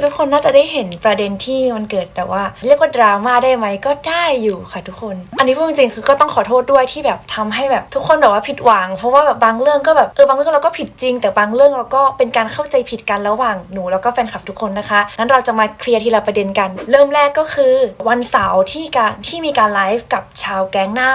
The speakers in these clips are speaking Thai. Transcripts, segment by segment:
คือทุกคนน่าจะได้เห็นประเด็นที่มันเกิดแต่ว่า เรียกว่าดราม่าได้ไหมก็ได้อยู่ค่ะทุกคน อันนี้พูดจริงๆคือก็ต้องขอโทษด้วยที่แบบทำให้แบบทุกคนแบบว่าผิดหวัง เพราะว่าแบบบางเรื่องก็แบบเออบางเรื่องเราก็ผิดจริง แต่บางเรื่องเราก็เป็นการเข้าใจผิดกันระหว่างหนูแล้วก็แฟนคลับทุกคนนะคะงั้นเราจะมาเคลียร์ทีละประเด็นกัน เริ่มแรกก็คือ วันเสาร์ที่การที่มีการไลฟ์กับชาวแก๊งหน้า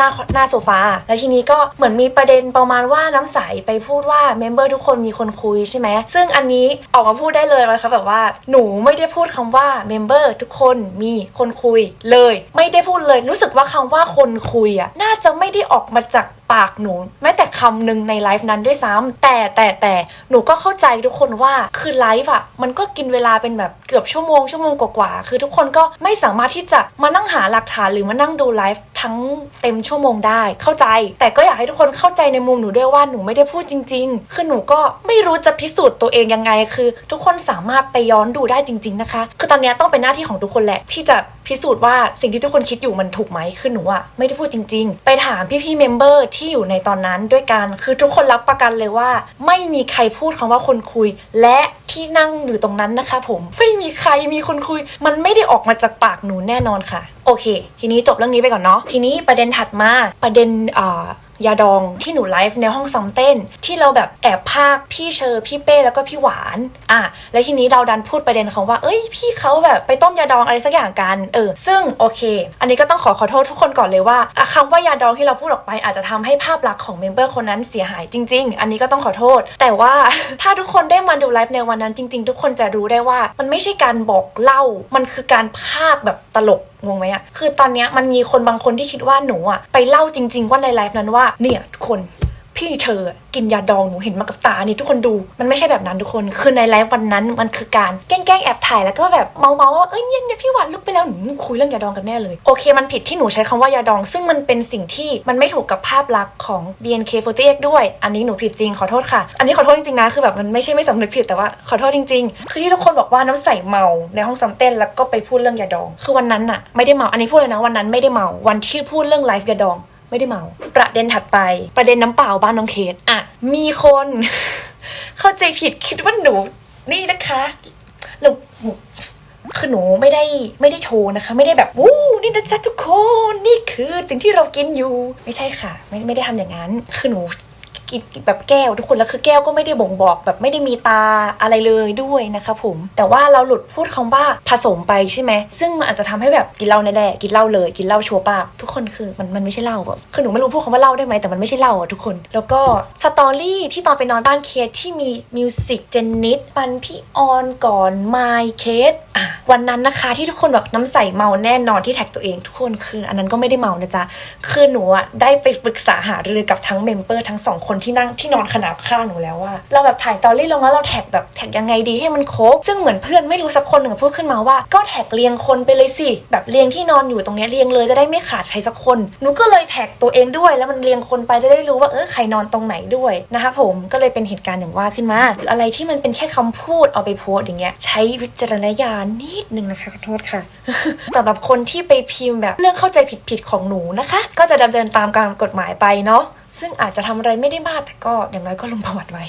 หน้าหน้าโซฟาแล้วทีนี้ก็เหมือนมีประเด็นประมาณว่าน้ำใสไปพูดว่าเมมเบอร์ทุกคนมีคนคุยใช่ไหมซึ่งอันนี้ออกมาพูดได้เลยนะคะแบบว่าหนูไม่ได้พูดคำว่าเมมเบอร์ทุกคนมีคนคุยเลย ไม่ได้พูดเลยรู้สึกว่าคำว่าคนคุยอะน่าจะไม่ได้ออกมาจากปากหนูแม้แต่คำหนึ่งในไลฟ์นั้นด้วยซ้ำแต่แต่แต่หนูก็เข้าใจทุกคนว่าคือไลฟ์อะมันก็กินเวลาเป็นแบบเกือบชั่วโมงชั่วโมงกว่าๆคือทุกคนก็ไม่สามารถที่จะมานั่งหาหลักฐานหรือมานั่งดูไลฟ์ ทั้งเต็มชั่วโมงได้เข้าใจ แต่ก็อยากให้ทุกคนเข้าใจในมุมหนูด้วยว่าหนูไม่ได้พูดจริง ๆ คือหนูก็ไม่รู้จะพิสูจน์ตัวเองยังไง คือ ทุกคนสามารถไปย้อนดูได้จริง ๆนะคะ คือตอนนี้ต้องเป็นหน้าที่ของทุกคนแหละที่จะพิสูจน์ว่าสิ่งที่ทุกคนคิดอยู่มันถูกไหมคือหนูอะไม่ได้พูดจริง ๆ ไปถามพี่ๆเมมเบอร์ที่อยู่ในตอนนั้นด้วยกัน คือทุกคนรับประกันเลยว่า ไม่มีใครพูดคำว่าคนคุย และที่นั่งอยู่ตรงนั้นนะคะ ผมไม่มีใครมีคนคุย มันไม่ได้ออกมาจากปากหนูแน่นอนค่ะ โอเค ทีนี้จบเรื่องนี้ไปก่อนเนาะทีนี้ประเด็นถัดมาประเด็นอ่า ยาดองที่หนูไลฟ์ในห้องซ้อมเต้น ที่เราแบบแอบพากพี่เชอร์พี่เป้แล้วก็พี่หวานอะแล้วทีนี้เราดันพูดประเด็นของว่า เอ้ยพี่เขาแบบไปต้มยาดองอะไรสักอย่างกันเออซึ่งโอเค อันนี้ก็ต้องขอขอโทษทุกคนก่อนเลยว่าอะคำว่ายาดองที่เราพูดออกไปอาจจะทำให้ภาพลักษณ์ของเมมเบอร์คนนั้นเสียหายจริง ๆ อันนี้ก็ต้องขอโทษ แต่ว่าถ้าทุกคนได้มาดูไลฟ์ในวันนั้นจริง ๆ ทุกคนจะรู้ได้ว่า มันไม่ใช่การบอกเล่า มันคือการพากแบบตลกงงไหมอะคือตอนเนี้ยมันมีคนบางคนที่คิดว่าหนูอะไปเล่าจริง ๆ ว่าในไลฟ์นั้นว่าเนี่ยทุกคนพี่เธอกินยาดองหนูเห็นมากับตานี่ทุกคนดูมันไม่ใช่แบบนั้นทุกคน คือในไลฟ์วันนั้นมันคือการแกล้งแอบถ่ายแล้วก็แบบเมาๆว่าเอ้ยเนี่ยเนี่ยพี่หวานลุกไปแล้วหนูคุยเรื่องยาดองกันแน่เลยโอเค มันผิดที่หนูใช้คำว่ายาดอง ซึ่งมันเป็นสิ่งที่มันไม่ถูกกับภาพลักษณ์ของ BNK48 ด้วย อันนี้หนูผิดจริงขอโทษค่ะ อันนี้ขอโทษจริงๆนะคือแบบมันไม่ใช่ไม่สำนึกผิดแต่ว่าขอโทษจริงๆคือที่ทุกคนบอกว่าน้ำใสเมาในห้องซ้อมเต้นแล้วก็ไปพูดเรื่องยาดอง คือวันนั้นอะไม่ได้เมาอันนี้พูดเลยนะวันนั้นไม่ได้เมาวันที่พูดเรื่องไลฟ์ยาดอง ไม่ได้เมา ประเด็นถัดไป ประเด็นน้ำเปล่าบ้านน้องเคสอะ มีคน เข้าใจผิดคิดว่าหนู นี่นะคะหล้วคือหนูไม่ได้ไม่ได้โชว์นะคะ ไม่ได้แบบวู้นี่นะจ๊ะทุกคนนี่คือสิ่งที่เรากินอยู่ ไม่ใช่ค่ะ ไม่ไม่ได้ทำอย่างนั้นคือหนู กินแบบแก้วทุกคนแล้วคือแก้วก็ไม่ได้บ่งบอกแบบไม่ได้มีตาอะไรเลยด้วยนะคะผม แต่ว่าเราหลุดพูดคำว่าผสมไปใช่ไหมซึ่งมันอาจจะทำให้แบบกินเหล้าแน่ๆกินเหล้าเลย กินเหล้าชัวร์ป้าทุกคนคือมันมันไม่ใช่เหล้าแบบคือหนูไม่รู้พูดคำว่าเหล้าได้ไหมแต่มันไม่ใช่เหล้าอะทุกคน แล้วก็สตอรี่ที่ตอนไปนอนบ้านเคสที่มีมิวสิกเจนนิดปันพี่ออนก่อนไมเคสอะวันนั้นนะคะที่ทุกคนแบบน้ำใสเมาแน่นอนที่แท็กตัวเองทุกคนคือ อันนั้นก็ไม่ได้เมานะจ๊ะคือหนูอะได้ไปปรึกษาหารือกับทั้งเมมเบอร์ทั้งสองคนที่นั่งที่นอนขนาบข้างหนูแล้วว่า เราแบบถ่ายตอรี่ลงแล้วเราแท็กแบบแท็กยังไงดีให้มันครบ ซึ่งเหมือนเพื่อนไม่รู้สักคนหนึ่งพูดขึ้นมาว่า ก็แท็กเรียงคนไปเลยสิแบบเรียงที่นอนอยู่ตรงเนี้ยเรียงเลยจะได้ไม่ขาดใครสักคนหนูก็เลยแท็กตัวเองด้วย แล้วมันเรียงคนไปจะได้รู้ว่าเออใครนอนตรงไหนด้วยนะคะผมก็เลยเป็นเหตุการณ์อย่างว่าขึ้นมาหรืออะไรที่มันเป็นแค่คำพูดเอาไปโพสอย่างเงี้ยใช้วิจารณญาณนิดนึงนะคะขอโทษค่ะสำหรับคนที่ไปพิมพ์แบบเรื่องเข้าใจผิดๆของหนูนะคะ ก็จะดำเนินตามการกฎหมายไปเนาะ ซึ่งอาจจะทำอะไรไม่ได้มากแต่ก็อย่างน้อยก็ลงประวัติไว้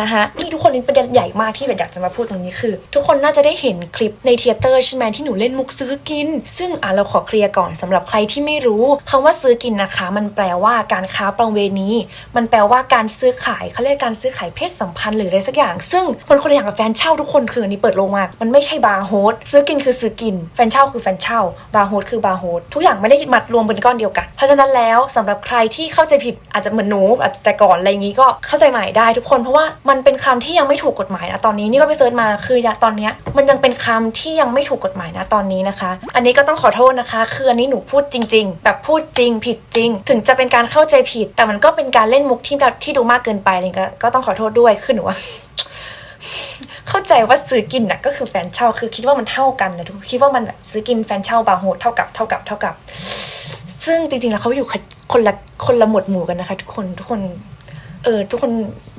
นะคะนี่ทุกคนนี่ประเด็นใหญ่มากที่แบบอยากจะมาพูดตรงนี้คือ ทุกคนน่าจะได้เห็นคลิปในเทเตอร์ใช่ไหมที่หนูเล่นมุกซื้อกิน ซึ่งอะเราขอเคลียร์ก่อนสำหรับใครที่ไม่รู้คำว่าซื้อกินนะคะ มันแปลว่าการค้าประเวณี มันแปลว่าการซื้อขายเขาเรียกการซื้อขายเพศสัมพันธ์หรืออะไรสักอย่าง ซึ่งคนคนละอย่างกับแฟนเช่าทุกคนคืออันนี้เปิดโลงมากมันไม่ใช่บาร์โฮสซื้อกินคือซื้อกิน แฟนเช่าคือแฟนเช่า บาร์โฮสคือบาร์โฮสทุกอย่างไม่ได้มัดรวมเป็นก้อนเดียวกัน เพราะฉะนั้นแล้วสำหรับใครที่เข้าใจผิดอาจจะเหมือนหนูอาจจะแต่ก่อนอะไรอย่างนี้ก็เข้าใจใหม่ได้ทุกคนเพราะว่ามันเป็นคำที่ยังไม่ถูกกฎหมายนะตอนนี้นี่ก็ไปเซิร์ชมาคือตอนนี้มันยังเป็นคำที่ยังไม่ถูกกฎหมายนะตอนนี้นะคะ อันนี้ก็ต้องขอโทษนะคะ คืออันนี้หนูพูดจริง ๆ แบบพูดจริง ผิดจริง ถึงจะเป็นการเข้าใจผิด แต่มันก็เป็นการเล่นมุกที่แบบที่ดูมากเกินไปเลยก็ก็ต้องขอโทษด้วยคือหนูว่าเข้าใจว่าซื้อกินน่ะก็คือแฟนเช่าคือคิดว่ามันเท่ากันนะทุกคนคิดว่ามันแบบซื้อกินแฟนเช่าบาโฮสเท่ากับเท่ากับเท่ากับ ซึ่งจริงๆแล้วเขาอยู่คนละคนละหมวดหมู่กันนะคะ ทุกคนทุกคน เออทุกคน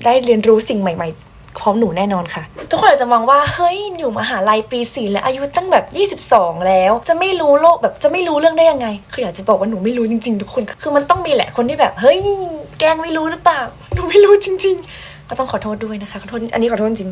ได้เรียนรู้สิ่งใหม่ ๆพร้อมหนูแน่นอนค่ะ ทุกคนอาจจะมองว่าเฮ้ยอยู่มหาลัยปีสี่แล้วอายุตั้งแบบ 22 แล้ว จะไม่รู้โลกแบบจะไม่รู้เรื่องได้ยังไง คืออยากจะบอกว่าหนูไม่รู้จริง ๆ ทุกคน คือมันต้องมีแหละคนที่แบบ เฮ้ย แกล้งไม่รู้หรือเปล่าหนูไม่รู้จริง ๆ ก็ต้องขอโทษด้วยนะคะขอโทษอันนี้ขอโทษจริง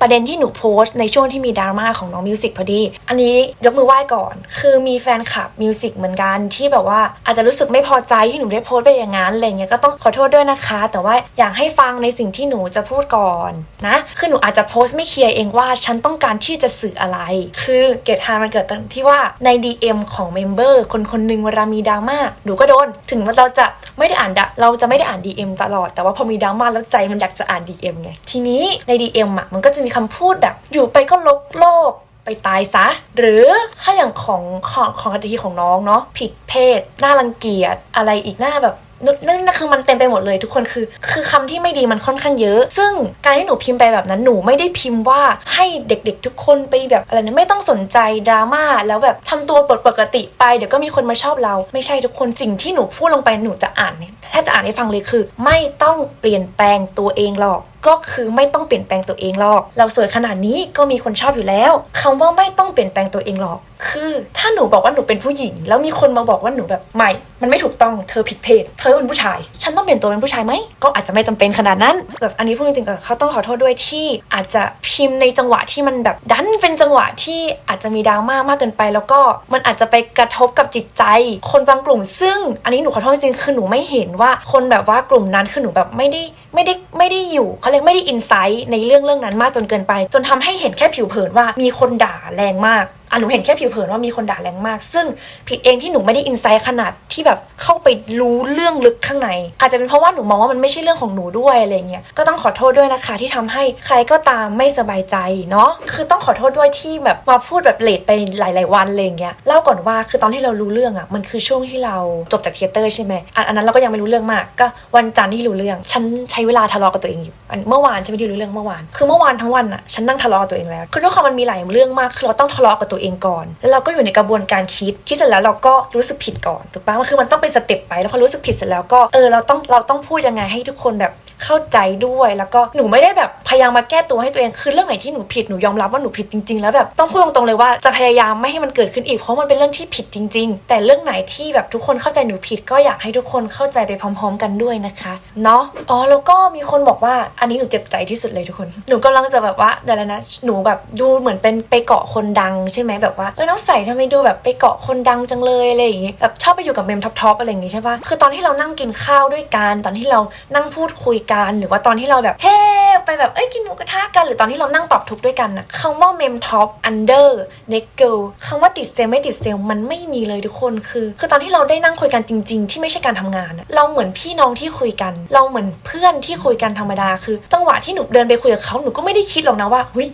ประเด็นที่หนูโพสต์ในช่วงที่มีดราม่าของน้องมิวสิกพอดี อันนี้ยกมือไหว้ก่อน คือมีแฟนคลับมิวสิกเหมือนกันที่แบบว่าอาจจะรู้สึกไม่พอใจที่หนูได้โพสต์ไปอย่างนั้นอะไรเงี้ยก็ต้องขอโทษด้วยนะคะ แต่ว่าอยากให้ฟังในสิ่งที่หนูจะพูดก่อนนะ คือหนูอาจจะโพสต์ไม่เคลียร์เองว่าฉันต้องการที่จะสื่ออะไร คือเกตฮานมันเกิดตรงที่ว่าใน DM ของเมมเบอร์คนคนหนึ่งเวลามีดราม่าหนูก็โดน ถึงว่าเราจะไม่ได้อ่านดะเราจะไม่ได้อ่าน DM ตลอด แต่ว่าพอมีดราม่าแล้วใจมันอยากจะอ่าน DM ไงทีนี้ใน DM อะมันก็จะมีคำพูดแบบ อยู่ไปก็ลกโลกไปตายซะ หรือถ้าอย่างของของของคดีของน้องเนาะผิดเพศน่ารังเกียจอะไรอีกหน้าแบบนั่นนั่นคือมันเต็มไปหมดเลยทุกคนคือ คือคำที่ไม่ดีมันค่อนข้างเยอะ ซึ่งการที่หนูพิมพ์ไปแบบนั้นหนูไม่ได้พิมพ์ว่าให้เด็กๆทุกคนไปแบบอะไรนะไม่ต้องสนใจดราม่าแล้วแบบทำตัวปกติไปเดี๋ยวก็มีคนมาชอบเรา ไม่ใช่ทุกคนสิ่งที่หนูพูดลงไปหนูจะอ่านแทบจะอ่านให้ฟังเลยคือ ไม่ต้องเปลี่ยนแปลงตัวเองหรอก ก็คือไม่ต้องเปลี่ยนแปลงตัวเองหรอก เราสวยขนาดนี้ก็มีคนชอบอยู่แล้วคำว่าไม่ต้องเปลี่ยนแปลงตัวเองหรอก คือถ้าหนูบอกว่าหนูเป็นผู้หญิง แล้วมีคนมาบอกว่าหนูแบบไม่ มันไม่ถูกต้องเธอผิดเพศเธอเป็นผู้ชาย ฉันต้องเปลี่ยนตัวเป็นผู้ชายไหมก็อาจจะไม่จำเป็นขนาดนั้นแบบอันนี้พูดจริงๆเขาต้องขอโทษด้วยที่อาจจะพิมพ์ในจังหวะที่มันแบบดันเป็นจังหวะที่อาจจะมีดราม่ามากเกินไป แล้วก็มันอาจจะไปกระทบกับจิตใจ คนบางกลุ่ม ซึ่งอันนี้หนูขอโทษจริงๆคือหนูไม่เห็นว่าคนแบบว่ากลุ่มนั้นคือหนูแบบไม่ได้ไม่ได้ไม่ได้อยู่เขาเรียกไม่ได้อินไซต์ในเรื่องเรื่องนั้นมากจนเกินไป จนทำให้เห็นแค่ผิวเผินว่ามีคนด่าแรงมาก อะหนูเห็นแค่ผิวเผินว่ามีคนด่าแรงมาก ซึ่งผิดเองที่หนูไม่ได้อินไซต์ขนาดที่แบบเข้าไปรู้เรื่องลึกข้างใน อาจจะเป็นเพราะว่าหนูมองว่ามันไม่ใช่เรื่องของหนูด้วยอะไรเงี้ยก็ต้องขอโทษด้วยนะคะ ที่ทำให้ใครก็ตามไม่สบายใจเนาะคือต้องขอโทษด้วยที่แบบมาพูดแบบเลทไปหลาย ๆ วันอะไรเงี้ยเล่าก่อนว่าคือตอนที่เรารู้เรื่องอะมันคือช่วงที่เราจบจากเทเตอร์ใช่ไหมอันนั้นเราก็ยังไม่รู้เรื่องมาก ก็วันจันทร์ที่รู้เรื่อง ฉันใช้เวลาทะเลาะกับตัวเองอยู่อันเมื่อวานฉันไม่ได้รู้เรื่องเมื่อวาน คือเมื่อวานทั้งวันอะฉันนั่งทะเลาะกับตัวเองแล้วคือด้วยความมันมีหลายเรื่องมากคือเราต้องทะเลาะกับตัวเองก่อน แล้วเราก็อยู่ในกระบวนการคิดคิดเสร็จแล้วเราก็รู้สึกผิดก่อนถูกปะมันคือมันต้องเป็นสเต็ปไปแล้วพอรู้สึกผิดเสร็จแล้วก็เออเราต้องเราต้องพูดยังไงให้ทุกคนแบบเข้าใจด้วยแล้วก็หนูไม่ได้แบบพยายามมาแก้ตัวให้ตัวเองคือเรื่องไหนที่หนูผิดหนูยอมรับว่าหนูผิดจริง ๆ แล้วแบบต้องพูดตรงๆเลยว่าจะพยายามไม่ให้มันเกิดขึ้นอีกเพราะมันเป็นเรื่องที่ผิดจริง ๆ แต่เรื่องไหนที่แบบทุกคนเข้าใจหนูผิดก็อยากให้ทุกคนเข้าใจไปพร้อม ๆ กันด้วยนะคะเนาะอ๋อแล้วก็มีคนบอกว่าอันนี้หนูเจ็บใจที่สุดเลยทุกคน หนูกำลังจะแบบว่าเดี๋ยวนะหนูแบบดูเหมือนเป็นไปเกาะคนดังใช่ไหมแบบว่าเออน้องใสทำไมดูแบบไปเกาะคนดังจังเลยอะไรอย่างงี้แบบชอบไปอยู่กับเมมท็อปๆอะไรอย่างงี้ใช่ปะคือตอนที่เรานั่งกินข้าวด้วยกันตอนที่เรานั่งพูดคุยกัน หรือว่าตอนที่เราแบบเฮ้ไปแบบเอ้ยกินหมูกระทะกัน หรือตอนที่เรานั่งปรับทุกข์ด้วยกันนะคำว่าเมมท็อปอันเดอร์เนกเกิลคำว่าติดเซลไม่ติดเซลมันไม่มีเลยทุกคนคือ คือตอนที่เราได้นั่งคุยกันจริง ๆ ที่ไม่ใช่การทำงาน เราเหมือนพี่น้องที่คุยกัน เราเหมือนเพื่อนที่คุยกันธรรมดา คือจังหวะที่หนูเดินไปคุยกับเขาหนูก็ไม่ได้คิดหรอกนะว่าเฮ้ย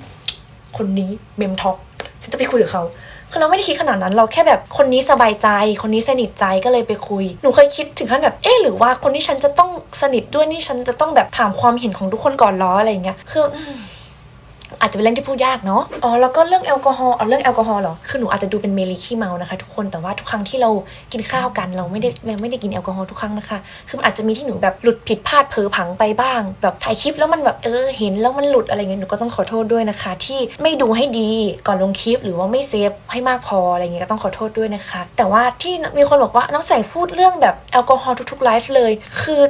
คนนี้เมมท็อปฉันจะไปคุยกับเขา คือเราไม่ได้คิดขนาดนั้น เราแค่แบบคนนี้สบายใจ คนนี้สนิทใจก็เลยไปคุย หนูเคยคิดถึงขั้นแบบ เอ๊หรือว่าคนที่ฉันจะต้องสนิทด้วยนี่ฉันจะต้องแบบถามความเห็นของทุกคนก่อนล้ออะไรเงี้ย คือ อาจจะเป็นเรื่องที่พูดยากเนาะอ๋อแล้วก็เรื่องแอลกอฮอล์เอาเรื่องแอลกอฮอล์เหรอคือหนูอาจจะดูเป็นเมลีขี้เมานะคะ ทุกคนแต่ว่าทุกครั้งที่เรากินข้าวกันเราไม่ได้ไม่ได้กินแอลกอฮอล์ทุกครั้งนะคะ คือมันอาจจะมีที่หนูแบบหลุดผิดพลาดเผลอผังไปบ้าง แบบถ่ายคลิปแล้วมันแบบเออเห็นแล้วมันหลุดอะไรเงี้ยหนูก็ต้องขอโทษด้วยนะคะ ที่ไม่ดูให้ดีก่อนลงคลิปหรือว่าไม่เซฟให้มากพออะไรเงี้ยก็ต้องขอโทษด้วยนะคะ แต่ว่าที่มีคนบอกว่าน้ำใส่พูดเรื่องแบบแอลกอฮอล์ทุกๆไลฟ์เลย คือ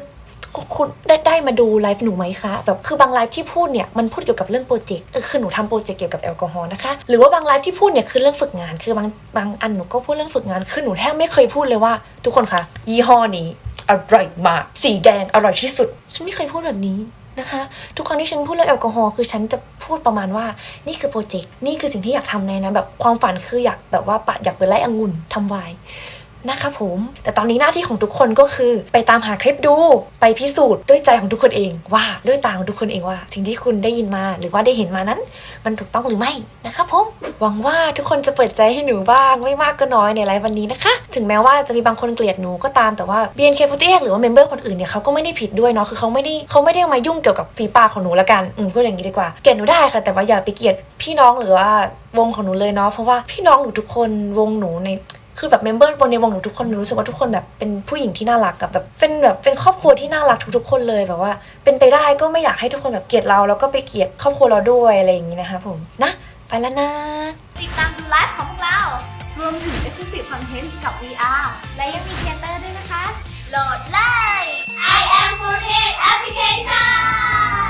คุณได้ได้มาดูไลฟ์หนูไหมคะแบบคือบางไลฟ์ที่พูดเนี่ยมันพูดเกี่ยวกับเรื่องโปรเจกต์เออคือหนูทำโปรเจกต์เกี่ยวกับแอลกอฮอล์นะคะหรือว่าบางไลฟ์ที่พูดเนี่ยคือเรื่องฝึกงาน คือบางบางอันหนูก็พูดเรื่องฝึกงานคือหนูแทบไม่เคยพูดเลยว่า ทุกคนคะยี่ห้อนี้อร่อยมากสีแดงอร่อยที่สุดฉันไม่เคยพูดแบบนี้นะคะทุกครั้งที่ฉันพูดเรื่องแอลกอฮอล์คือฉันจะพูดประมาณว่านี่คือโปรเจกต์นี่คือสิ่งที่อยากทำในนะแบบความฝันคืออยากแบบว่าปะอยากเปิดไร่องุ่นทำไวน์ นะคะผม แต่ตอนนี้หน้าที่ของทุกคนก็คือ ไปตามหาคลิปดู ไปพิสูจน์ด้วยใจของทุกคนเองว่าด้วยตาของทุกคนเองว่า สิ่งที่คุณได้ยินมาหรือว่าได้เห็นมานั้น มันถูกต้องหรือไม่นะคะผม หวังว่าทุกคนจะเปิดใจให้หนูบ้างไม่มากก็น้อยในไลฟ์วันนี้นะคะ ถึงแม้ว่าจะมีบางคนเกลียดหนูก็ตามแต่ว่า BNK48 หรือว่าเมมเบอร์คนอื่นเนี่ยเขาก็ไม่ได้ผิดด้วยเนาะคือเขาไม่ได้เขาไม่ได้มายุ่งเกี่ยวกับฝีปากของหนูละกันอืมพูดอย่างนี้ดีกว่าเกลียดหนูได้ค่ะ แต่ว่าอย่าไปเกลียดพี่น้องหรือว่าวงของหนูเลยเนาะเพราะว่าพี่น้องหนูทุกคนวงหนูใน คือแบบเมมเบอร์บนในวงหนูทุกคนรู้สึกว่าทุกคนแบบเป็นผู้หญิงที่น่ารักกับแบบเป็นแบบเป็นครอบครัวที่น่ารักทุกๆคนเลยแบบว่า เป็นไปได้ก็ไม่อยากให้ทุกคนแบบเกลียดเราแล้วก็ไปเกลียดครอบครัวเราด้วยอะไรอย่างนี้นะคะผมนะไปแล้วนะ ติดตามดูไลฟ์ของพวกเรา รวมถึง Exclusive Content กับ VR และยังมีเทเตอร์ด้วยนะคะ โหลดเลย I am Food Application